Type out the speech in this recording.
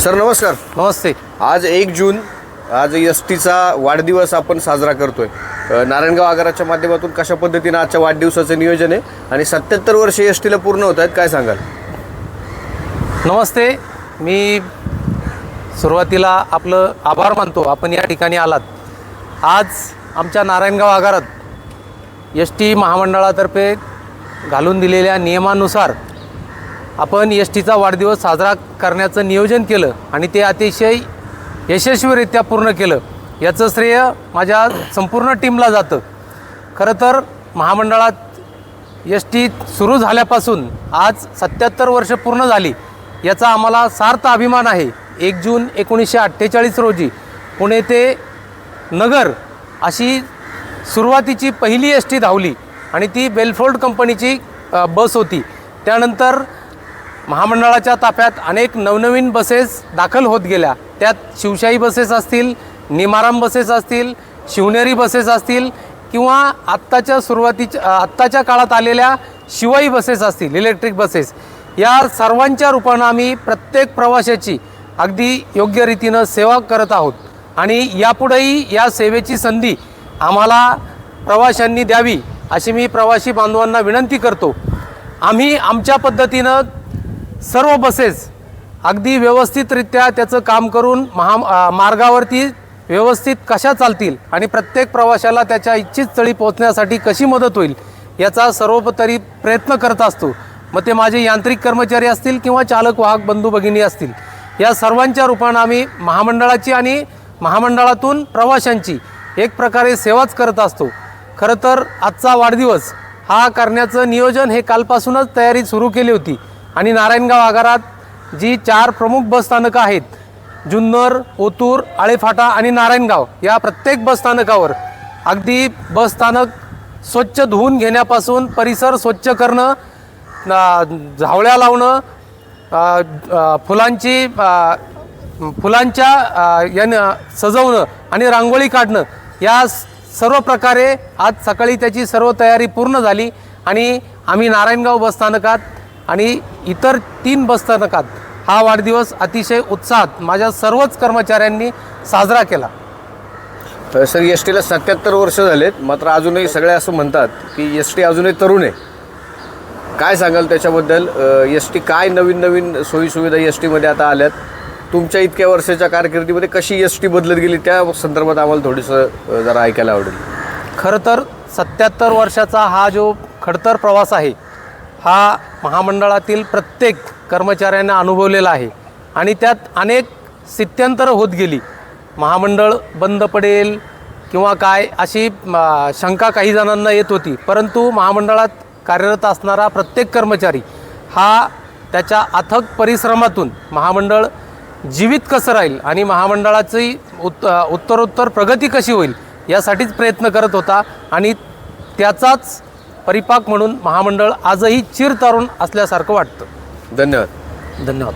Sir नमस्कार. नमस्ते. आज एक जून आज एस टीचा वाढदिवस आपण साजरा करतोय. अ, नारायणगाव आगाराच्या माध्यमातून कशा पद्धतीनं आजच्या वाढदिवसाचं नियोजन आहे आणि सत्याहत्तर वर्ष एस टीला पूर्ण होत आहेत काय सांगाल? नमस्ते. मी सुरुवातीला आपलं आभार मानतो. आपण या ठिकाणी आलात. आज आमच्या नारायणगाव आगारात एस टी महामंडळातर्फे घालून दिलेल्या नियमानुसार आपण एस टीचा वाढदिवस साजरा करण्याचं नियोजन केलं आणि ते अतिशय यशस्वीरित्या पूर्ण केलं. याचं श्रेय माझ्या संपूर्ण टीमला जातं. खरं तर महामंडळात एस टी सुरू झाल्यापासून आज सत्याहत्तर वर्ष पूर्ण झाली. याचा आम्हाला सार्थ अभिमान आहे. एक जून एकोणीसशे अठ्ठेचाळीस रोजी पुणे ते नगर अशी सुरुवातीची पहिली एस टी धावली आणि ती बेलफोर्ड कंपनीची बस होती. त्यानंतर महामंडळाच्या ताफ्यात अनेक नवनवीन बसेस दाखल होत गेल्या. त्यात शिवशाही बसेस असतील निमाराम बसेस असतील शिवनेरी बसेस असतील किंवा आत्ताच्या सुरुवातीच्या आत्ताच्या काळात आलेल्या शिवाई बसेस असतील इलेक्ट्रिक बसेस. या सर्वांच्या रूपानं आम्ही प्रत्येक प्रवाशाची अगदी योग्य रीतीनं सेवा करत आहोत. आणि यापुढेही या सेवेची संधी आम्हाला प्रवाशांनी द्यावी अशी मी प्रवासी बांधवांना विनंती करतो. आम्ही आमच्या पद्धतीनं सर्व बसेस अगदी व्यवस्थितरित्या त्याचं काम करून महा मार्गावरती व्यवस्थित कशा चालतील आणि प्रत्येक प्रवाशाला त्याच्या इच्छित स्थळी पोहोचण्यासाठी कशी मदत होईल याचा सर्वोपतरी प्रयत्न करत असतो. मग ते माझे यांत्रिक कर्मचारी असतील किंवा चालक वाहक बंधू भगिनी असतील. या सर्वांच्या रूपानं आम्ही महामंडळाची आणि महामंडळातून प्रवाशांची एक प्रकारे सेवाच करत असतो. खरं तर आजचा वाढदिवस हा करण्याचं नियोजन हे कालपासूनच तयारी सुरू केली होती. आणि नारायणगाव आगारात जी चार प्रमुख बसस्थानकं आहेत जुन्नर ओतूर आळेफाटा आणि नारायणगाव या प्रत्येक बसस्थानकावर अगदी बसस्थानक स्वच्छ धुवून घेण्यापासून परिसर स्वच्छ करणं झावळ्या लावणं फुलांची फुलांच्या यानं सजवणं आणि रांगोळी काढणं या स- सर्व प्रकारे आज सकाळी त्याची सर्व तयारी पूर्ण झाली आणि आम्ही नारायणगाव बसस्थानकात आणि इतर तीन बसस्थानकात हा वाढदिवस अतिशय उत्साहात माझ्या सर्वच कर्मचाऱ्यांनी साजरा केला. सर एस टीला सत्याहत्तर वर्ष झालेत. मात्र अजूनही सगळे असं म्हणतात की एस टी अजूनही तरुण आहे. काय सांगाल त्याच्याबद्दल? एस टी काय नवीन नवीन सोयीसुविधा एस टीमध्ये आता आल्यात? तुमच्या इतक्या वर्षाच्या कारकिर्दीमध्ये कशी एस टी बदलत गेली? त्या संदर्भात आम्हाला थोडंसं जरा ऐकायला आवडेल. खरं तर सत्याहत्तर वर्षाचा हा जो खडतर प्रवास आहे हा महामंडळातील प्रत्येक कर्मचाऱ्यांना अनुभवलेला आहे. आणि त्यात अनेक स्थित्यंतरं होत गेली. महामंडळ बंद पडेल किंवा काय अशी शंका काही जणांना येत होती. परंतु महामंडळात कार्यरत असणारा प्रत्येक कर्मचारी हा त्याच्या अथक परिश्रमातून महामंडळ जीवित कसं राहील आणि महामंडळाची उत् उत्तरोत्तर प्रगती कशी होईल यासाठीच प्रयत्न करत होता आणि त्याचाच परिपाक म्हणून महामंडळ आजही चिरतरुण असल्यासारखं वाटतं. धन्यवाद. धन्यवाद.